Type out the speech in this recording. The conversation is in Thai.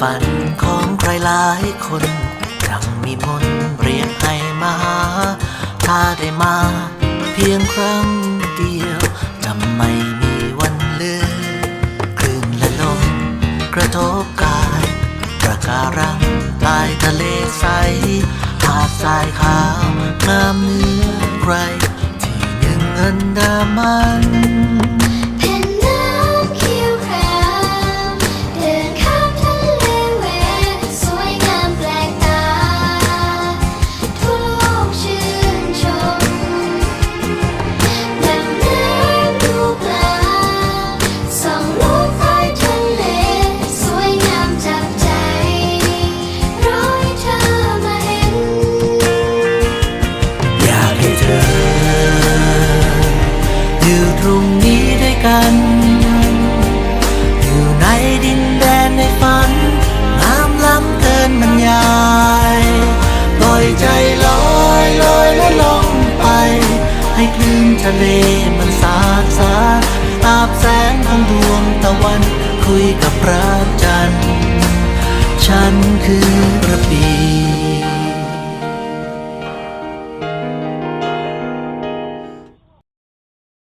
ฝันของใครหลายคนยังมีมนเรียกให้มาหา ถ้าได้มา เพียงครั้งเดียวจะไม่มีวันลืมคลื่นและลมกระทบกายประการังใต้ทะเลใสหาดทรายขาวงามเนื้อใครที่หนึ่งอันดามัน ใจลอยลอยและลงไป ให้คลื่นทะเลมันสาดสาดอาบแสงของดวงตะวัน คุยกับพระจันทร์ ฉันคือประปี